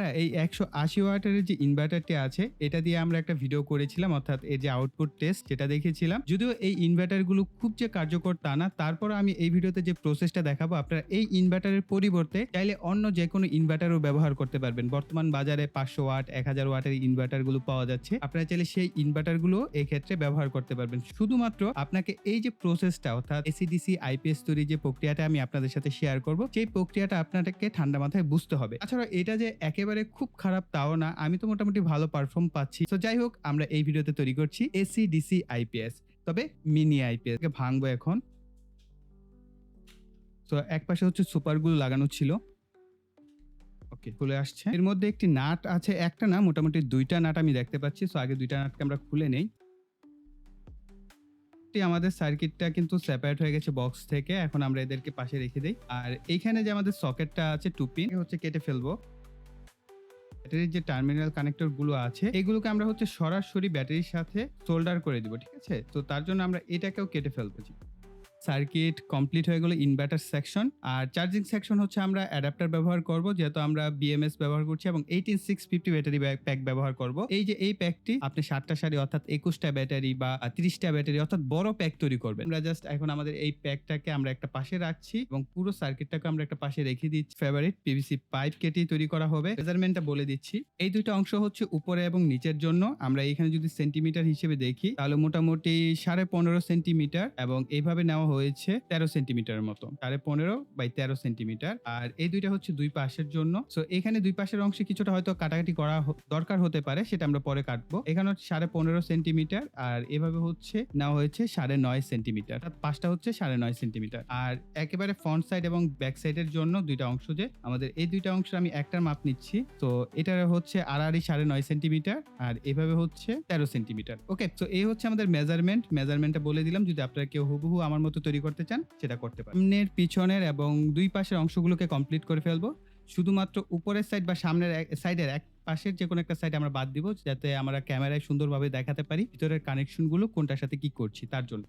আমরা এই একশো আশি ওয়াটের যে ইনভার্টারটি আছে, এটা দিয়ে আমরা একটা ভিডিও করেছিলাম, অর্থাৎ এর যে আউটপুট টেস্ট যেটা দেখেছিলাম যদিও এই ইনভার্টারগুলো খুব যে কার্যকর তা না তারপর আমি এই ভিডিওতে যে প্রসেসটা দেখাবো, আপনারা এই ইনভার্টারের পরিবর্তে চাইলে অন্য যে কোনো ইনভার্টারও ব্যবহার করতে পারবেন। বর্তমান বাজারে পাঁচশো ওয়াট, এক হাজার ওয়াটের ইনভার্টারগুলো পাওয়া যাচ্ছে। আপনারা চাইলে সেই ইনভার্টারগুলো এই ক্ষেত্রে ব্যবহার করতে পারবেন। শুধুমাত্র আপনাকে এই যে প্রসেসটা অর্থাৎ এসিডিসি আইপিএস তৈরি যে প্রক্রিয়াটা আমি আপনাদের সাথে শেয়ার করব, সেই প্রক্রিয়াটা আপনাদেরকে ঠান্ডা মাথায় বুঝতে হবে। তাছাড়া এটা যে একেবারে খুব খারাপ তাও না। আমি তো মোটামুটি ভালো পারফর্ম পাচ্ছি। তো যাই হোক আমরা এই ভিডিওতে তৈরি করছি এসি ডিসি আইপিএস তবে মিনি আইপিএস ভাঙবো এখন। তো এক পাশে হচ্ছে সুপারগুলো লাগানো ছিল। ওকে খুলে আসছে। এর মধ্যে একটি নাট আছে। একটা না, মোটামুটি দুইটা নাট আমি দেখতে পাচ্ছি। সো আগে দুইটা নাটকে আমরা খুলে নেই। আমাদের সার্কিটটা কিন্তু সেপারেট হয়ে গেছে বক্স থেকে। এখন আমরা এদেরকে পাশে রেখে দিই। আর এইখানে যে আমাদের সকেটটা আছে টু পিন হচ্ছে কেটে ফেলব। ব্যাটারির যে টার্মিনাল কানেক্টরগুলো আছে, এগুলোকে আমরা হচ্ছে সরাসরি ব্যাটারির সাথে সোল্ডার করে দিব, ঠিক আছে? তো তার জন্য আমরা এটাকেও কেটে ফেলব সার্কিট কমপ্লিট হয়ে গেলো ইনভার্টার সেকশন। আর চার্জিং সেকশন হচ্ছে আমরা অ্যাডাপ্টার ব্যবহার করব, যেহেতু আমরা বিএমএস ব্যবহার করছি এবং eighteen six fifty battery pack ব্যবহার করব। এই যে এই প্যাকটি আপনি সাতটা সারি অর্থাৎ একুশটা ব্যাটারি বা তিরিশটা ব্যাটারি অর্থাৎ বড় প্যাক তৈরি করবেন। আমরা জাস্ট এখন আমাদের এই প্যাকটাকে আমরা একটা পাশে রাখছি এবং পুরো সার্কিটটাকে আমরা একটা পাশে রেখে দিচ্ছি। ফেভারিট পিভিসি পাইপ কেটে তৈরি করা হবে। মেজারমেন্টটা বলে দিচ্ছি। এই দুইটা অংশ হচ্ছে উপরে এবং নিচের জন্য। আমরা এখানে যদি সেন্টিমিটার হিসেবে দেখি, তাহলে মোটামুটি সাড়ে পনেরো সেন্টিমিটার এবং এইভাবে নেওয়া হয়েছে তেরো সেন্টিমিটারের মতো। সাড়ে পনেরো বাই তেরো সেন্টিমিটার। আর এই দুইটা হচ্ছে দুই পাশের জন্য। সো এখানে দুই পাশের অংশে কিছুটা হয়তো কাটাকাটি করা দরকার হতে পারে, সেটা আমরা পরে কাটবো। এখানে সাড়ে পনেরো সেন্টিমিটার, আর এভাবে হচ্ছে নেওয়া হয়েছে সাড়ে নয় সেন্টিমিটার। পাঁচটা হচ্ছে সাড়ে নয় সেন্টিমিটার। আর একেবারে ফ্রন্ট সাইড এবং ব্যাক সাইডের জন্য দুইটা অংশ যে, আমাদের এই দুইটা অংশ আমি একটার মাপ নিচ্ছি। তো এটা হচ্ছে আড়াআড়ি সাড়ে নয় সেন্টিমিটার, আর এভাবে হচ্ছে তেরো সেন্টিমিটার। ওকে তো এই হচ্ছে আমাদের মেজারমেন্ট মেজারমেন্টটা বলে দিলাম। যদি আপনারা কেউ হুবহু আমার মতো তৈরি করতে চান, সেটা করতে পারেন। সামনের, পিছনের এবং দুই পাশের অংশগুলোকে কমপ্লিট করে ফেলব। শুধুমাত্র উপরের সাইড বা সামনের সাইডের এক পাশের যে কোনো একটা সাইড আমরা বাদ দিব, যাতে আমরা ক্যামেরায় সুন্দরভাবে দেখাতে পারি ভিতরের কানেকশনগুলো কোনটার সাথে কি করছি, তার জন্য।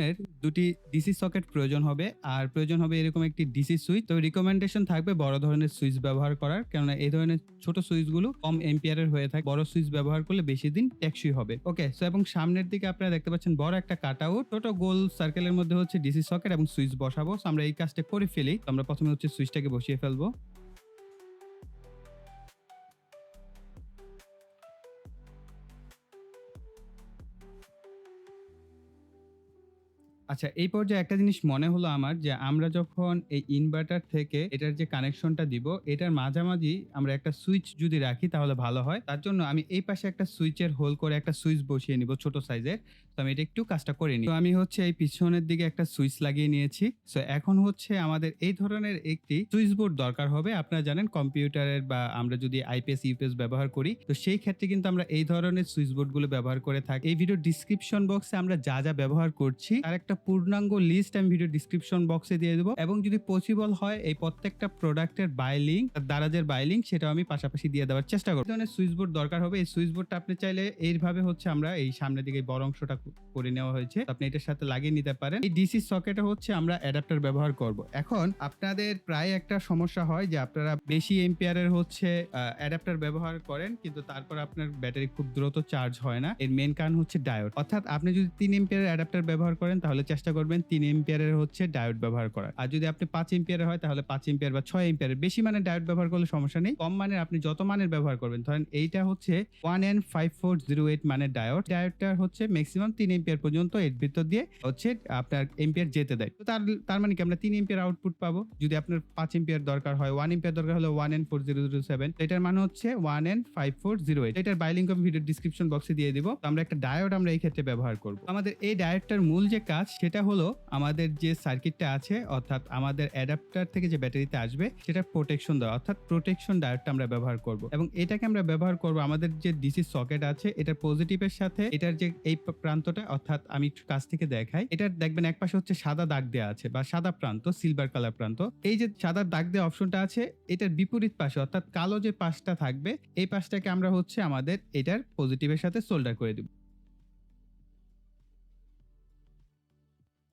এর দুটি ডিসি সকেট প্রয়োজন হবে। আর প্রয়োজন হবে এরকম একটি ডিসি সুইচ তো রিকমেন্ডেশন থাকবে বড় ধরনের সুইচ ব্যবহার করার। কেননা এই ধরনের ছোট সুইচগুলো কম এম্পিয়ারের হয়ে থাকে। বড় সুইচ ব্যবহার করলে বেশি দিন টেকসই হবে। ওকে সো এবং সামনের দিকে আপনারা দেখতে পাচ্ছেন বড় একটা কাট আউট ছোট গোল সার্কেলের মধ্যে হচ্ছে ডিসি সকেট এবং সুইচ বসাবো। আমরা এই কাজটা করে ফেলি। আমরা প্রথমে হচ্ছে সুইচটাকে বসিয়ে ফেলব। আচ্ছা এই পর্যায়ে একটা জিনিস মনে হলো আমার যে আমরা যখন এই ইনভার্টার থেকে এটার যে কানেকশনটা দিব, এটার মাঝামাঝি আমরা একটা সুইচ যদি রাখি তাহলে ভালো হয়। তার জন্য আমি এই পাশে একটা সুইচের হোল করে একটা সুইচ বসিয়ে নিব ছোট সাইজের তো আমি এটা একটু কাজটা করে নিই। তো আমি হচ্ছে এই পিছনের দিকে একটা সুইচ লাগিয়ে নিয়েছি। সো এখন হচ্ছে আমাদের এই ধরনের একটি সুইচ বোর্ড দরকার হবে। আপনারা জানেন কম্পিউটারের বা আমরা যদি আইপিএস ইউপিএস ব্যবহার করি, তো সেই ক্ষেত্রে কিন্তু আমরা এই ধরনের সুইচ বোর্ডগুলো ব্যবহার করে থাকি। এই ভিডিও ডিসক্রিপশন বক্সে আমরা যা যা ব্যবহার করছি, তার একটা পূর্ণাঙ্গ লিস্ট আমি ভিডিও ডিসক্রিপশন বক্সে দিয়ে দেবো। এবং যদি পসিবল হয়, এই প্রত্যেকটা প্রোডাক্টের বাই লিঙ্ক দারাজের বাই লিঙ্ক সেটাও আমি পাশাপাশি দিয়ে দেওয়ার চেষ্টা করব। ধরনের সুইচ বোর্ড দরকার হবে। এই সুইচ বোর্ডটা আপনি চাইলে এইভাবে হচ্ছে আমরা এই সামনের দিকে বড় অংশটা করে নেওয়া হয়েছে। আপনি এটার সাথে লাগিয়ে নিতে পারেন। এই ডিসি সকেটে হচ্ছে আমরা অ্যাডাপ্টার ব্যবহার করব। এখন আপনাদের প্রায় একটা সমস্যা হয় যে আপনারা বেশি এম্পিয়ারের হচ্ছে অ্যাডাপ্টার ব্যবহার করেন, কিন্তু তারপর আপনার ব্যাটারি খুব দ্রুত চার্জ হয় না। এর মেন কারণ হচ্ছে ডায়োড অর্থাৎ আপনি যদি তিন এম্পিয়ারের অ্যাডাপ্টার ব্যবহার করেন, তাহলে চেষ্টা করবেন তিন এম্পিয়ারের হচ্ছে ডায়োড ব্যবহার করার। আর যদি আপনি পাঁচ এম্পিয়ারের হয়, তাহলে পাঁচ এম্পিয়ার বা ছয় এম্পিয়ারের বেশি মানের ডায়োড ব্যবহার করলে সমস্যা নেই। কম মানের আপনি যত মানের ব্যবহার করবেন, ধরেন এইটা হচ্ছে one N five four zero eight মানের ডায়োড। ডায়োডটা হচ্ছে ম্যাক্সিমাম তিন এম্পিয়ার পর্যন্ত এর ভিতর দিয়ে হচ্ছে আপনার এম্পিয়ার যেতে দেয়। তো তার তার মানে কি আমরা তিন এম্পিয়ার আউটপুট পাবো। যদি আপনার পাঁচ এম্পিয়ার দরকার হয়, ওয়ান এম্পিয়ার দরকার হলে one N four zero zero seven. এটার মানে হচ্ছে one N five four zero eight. এটার বাইলিং আমি ভিডিও ডিসক্রিপশন বক্সে দিয়ে দিব। আমরা একটা ডায়োড আমরা এই ক্ষেত্রে ব্যবহার করব। আমাদের এই ডায়োডটার মূল যে কাজ সেটা হলো আমাদের যে সার্কিটটা আছে, অর্থাৎ আমাদের অ্যাডাপ্টার থেকে যে ব্যাটারিতে আসবে, সেটা প্রোটেকশন দেওয়া, অর্থাৎ প্রোটেকশন ডায়োডটা আমরা ব্যবহার করব। এবং এটাকে আমরা ব্যবহার করব, আমাদের যে ডিসি সকেট আছে এটার পজিটিভের সাথে, এটার যে এই প্রান্তটা, অর্থাৎ আমি একটু কাছ থেকে দেখাই, এটার দেখবেন এক পাশে হচ্ছে সাদা দাগ দেওয়া আছে, বা সাদা প্রান্ত সিলভার কালার প্রান্ত। এই যে সাদা দাগ দেওয়া অপশনটা আছে, এটার বিপরীত পাশে, অর্থাৎ কালো যে পাশটা থাকবে, এই পাশটাকে আমরা হচ্ছে আমাদের এটার পজিটিভের সাথে সোল্ডার করে দিব।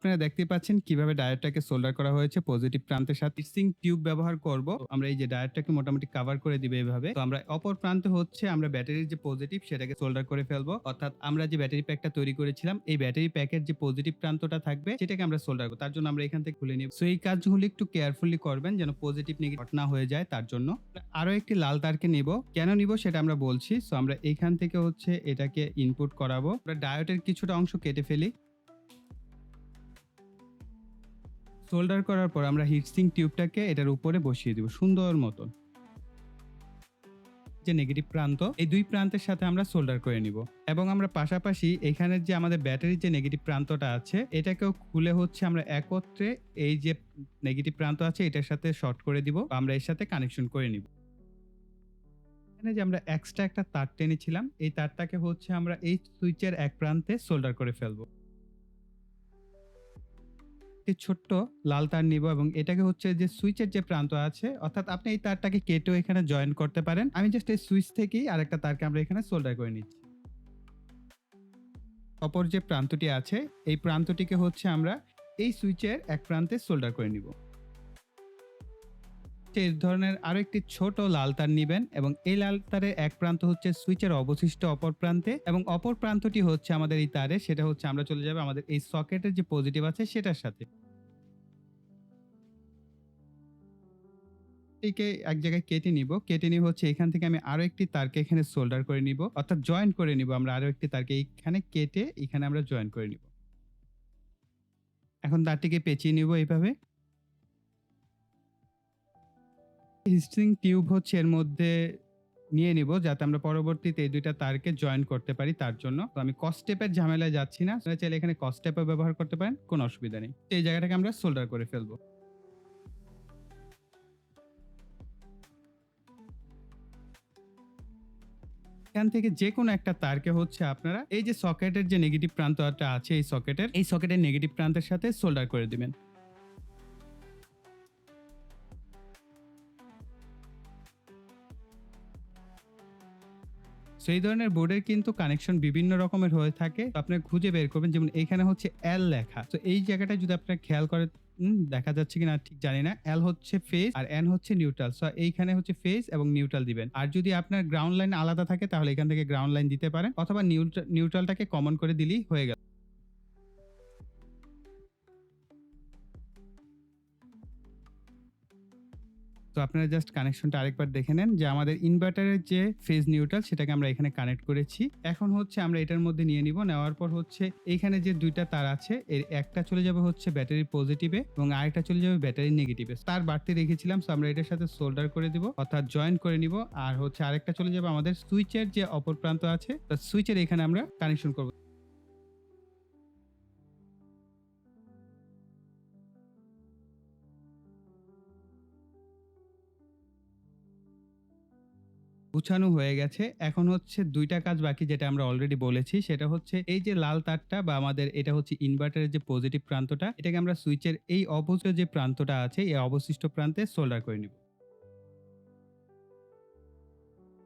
আপনারা দেখতে পাচ্ছেন কীভাবে ডায়োডটাকে সোল্ডার করা হয়েছে পজিটিভ প্রান্তের সাথে। সিং টিউব ব্যবহার করব। আমরা এই যে ডায়োডটাকে মোটামুটি কভার করে দিবে এভাবে। তো আমরা অপর প্রান্তে হচ্ছে আমরা ব্যাটারির যে পজিটিভ সেটাকে সোল্ডার করে ফেলব। অর্থাৎ আমরা যে ব্যাটারি প্যাকটা তৈরি করেছিলাম, এই ব্যাটারি প্যাকের যে পজিটিভ প্রান্তটা থাকবে, সেটাকে আমরা সোল্ডার করব। তার জন্য আমরা এখান থেকে খুলে নিব। সো এই কাজগুলো একটু কেয়ারফুলি করবেন যেন পজিটিভ নেগেটিভ না হয়ে যায় তার জন্য। আরও একটি লাল তারকে নিব। কেন নিব সেটা আমরা বলছি। সো আমরা এইখান থেকে হচ্ছে এটাকে ইনপুট করাবো। আমরা ডায়োডের কিছুটা অংশ কেটে ফেলি। সোল্ডার করার পর আমরা হিটসিং টিউবটাকে এটার উপরে বসিয়ে দিব, সুন্দর মতন। যে নেগেটিভ প্রান্ত, এই দুই প্রান্তের সাথে আমরা সোল্ডার করে নিব। এবং আমরা পাশাপাশি এখানের যে আমাদের ব্যাটারির যে নেগেটিভ প্রান্তটা আছে, এটাকেও খুলে হচ্ছে আমরা একত্রে এই যে নেগেটিভ প্রান্ত আছে, এটার সাথে শর্ট করে দিব আমরা এর সাথে কানেকশন করে নিব। এখানে যে আমরা এক্সট্রা একটা তার টেনেছিলাম, এই তারটাকে হচ্ছে আমরা এই সুইচের এক প্রান্তে সোল্ডার করে ফেলব। একটি ছোট্ট লাল তার নিব এবং এটাকে হচ্ছে যে সুইচের যে প্রান্ত আছে, অর্থাৎ আপনি এই তারটাকে কেটে এখানে জয়েন করতে পারেন। আমি জাস্ট এই সুইচ থেকেই আরেকটা তারকে আমরা এখানে সোল্ডার করে নিচ্ছি। অপর যে প্রান্তটি আছে, এই প্রান্তটিকে হচ্ছে আমরা এই সুইচের এক প্রান্তে সোল্ডার করে নিব। এই ধরনের আরও একটি ছোট লাল তার নিবেন এবং এই লাল তারের এক প্রান্ত হচ্ছে সুইচের অবশিষ্ট অপর প্রান্তে এবং অপর প্রান্তটি হচ্ছে আমাদের এই তারে, সেটা হচ্ছে আমরা চলে যাবে আমাদের এই সকেটের যে পজিটিভ আছে সেটার সাথে। এটিকে এক জায়গায় কেটে নিব। কেটে নিয়ে হচ্ছে এখান থেকে আমি আরও একটি তারকে এখানে সোল্ডার করে নিব। অর্থাৎ জয়েন করে নিব আমরা আরও একটি তারকে। এইখানে কেটে এখানে আমরা জয়েন করে নিব। এখন তারটিকে পেঁচিয়ে নিব এইভাবে। হিস্ট্রিং টিউব হচ্ছে এর মধ্যে নিয়ে নিব যাতে আমরা পরবর্তীতে এই দুইটা তারকে জয়েন করতে পারি তার জন্য। তো আমি কস্টেপের ঝামেলায় যাচ্ছি না। আপনারা চাইলে এখানে কস্টেপও ব্যবহার করতে পারেন, কোনো অসুবিধা নেই। এই জায়গাটাকে আমরা সোল্ডার করে ফেলব। এখান থেকে যে কোনো একটা তারকে হচ্ছে আপনারা এই যে সকেটের যে নেগেটিভ প্রান্তটা আছে এই সকেটের এই সকেটের নেগেটিভ প্রান্তের সাথে সোল্ডার করে দিবেন। এই ধরনের বোর্ডের কিন্তু কানেকশন বিভিন্ন রকমের হয়ে থাকে। আপনি খুঁজে বের করবেন, যেমন এখানে হচ্ছে এল লেখা। তো এই জায়গাটা যদি আপনার খেয়াল করেন দেখা যাচ্ছে কিনা ঠিক জানি না। এল হচ্ছে ফেস আর এন হচ্ছে নিউট্রাল সো এইখানে হচ্ছে ফেস এবং নিউট্রাল দিবেন। আর যদি আপনার গ্রাউন্ড লাইন আলাদা থাকে, তাহলে এখান থেকে গ্রাউন্ড লাইন দিতে পারেন। অথবা নিউট্রালটাকে কমন করে দিলেই হয়ে গেল। তো আপনারা জাস্ট কানেকশনটা আরেকবার দেখে নেন যে আমাদের ইনভার্টারের যে ফেজ নিউট্রাল সেটাকে আমরা এখানে কানেক্ট করেছি। এখন হচ্ছে আমরা এটার মধ্যে নিয়ে নিব। নেওয়ার পর হচ্ছে এইখানে যে দুইটা তার আছে, এর একটা চলে যাবে হচ্ছে ব্যাটারি পজিটিভে এবং আরেকটা চলে যাবে ব্যাটারি নেগেটিভে তার বাড়তি রেখেছিলাম সো আমরা এটার সাথে সোল্ডার করে দিব, অর্থাৎ জয়েন করে নিব। আর হচ্ছে আরেকটা চলে যাবে আমাদের সুইচের যে অপর প্রান্ত আছে সুইচের এখানে আমরা কানেকশন করব। গুছানো হয়ে গেছে। এখন হচ্ছে দুইটা কাজ বাকি যেটা আমরা অলরেডি বলেছি। সেটা হচ্ছে এই যে লাল তারটা বা আমাদের এটা হচ্ছে ইনভার্টারের যে পজিটিভ প্রান্তটা, এটাকে আমরা সুইচের এই অবশিষ্ট যে প্রান্তটা আছে, এই অবশিষ্ট প্রান্তে সোল্ডার করে নিব।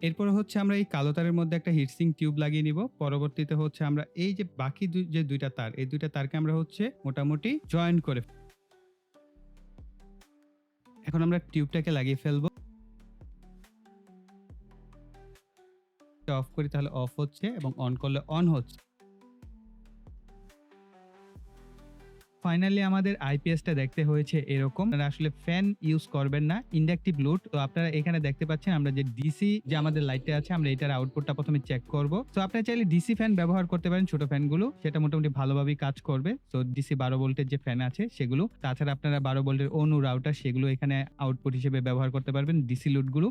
এরপরে হচ্ছে আমরা এই কালো তারের মধ্যে একটা হিটসিং টিউব লাগিয়ে নিব। পরবর্তীতে হচ্ছে আমরা এই যে বাকি যে দুইটা তার, এই দুইটা তারকে আমরা হচ্ছে মোটামুটি জয়েন করে এখন আমরা টিউবটাকে লাগিয়ে ফেলব। অফ করি তাহলে অফ হচ্ছে এবং অন করলে অন হচ্ছে। ফাইনালি আমাদের আইপিএসটা দেখতে হয়েছে এরকম। আসলে ফ্যান ইউজ করবেন না, ইন্ডাকটিভ লোড তো আপনারা এখানে দেখতে পাচ্ছেন আমরা যে ডিসি যে আমাদের লাইটটা আছে, আমরা এটার আউটপুটটা প্রথমে চেক করব। তো আপনারা চাইলে ডিসি ফ্যান ব্যবহার করতে পারেন ছোট ফ্যানগুলো। সেটা মোটামুটি ভালোভাবেই কাজ করবে। তো ডিসি বারো ভোল্টের যে ফ্যান আছে সেগুলো। তাছাড়া আপনারা বারো ভোল্টের অনু রাউটার সেগুলো এখানে আউটপুট হিসেবে ব্যবহার করতে পারবেন ডিসি লোডগুলো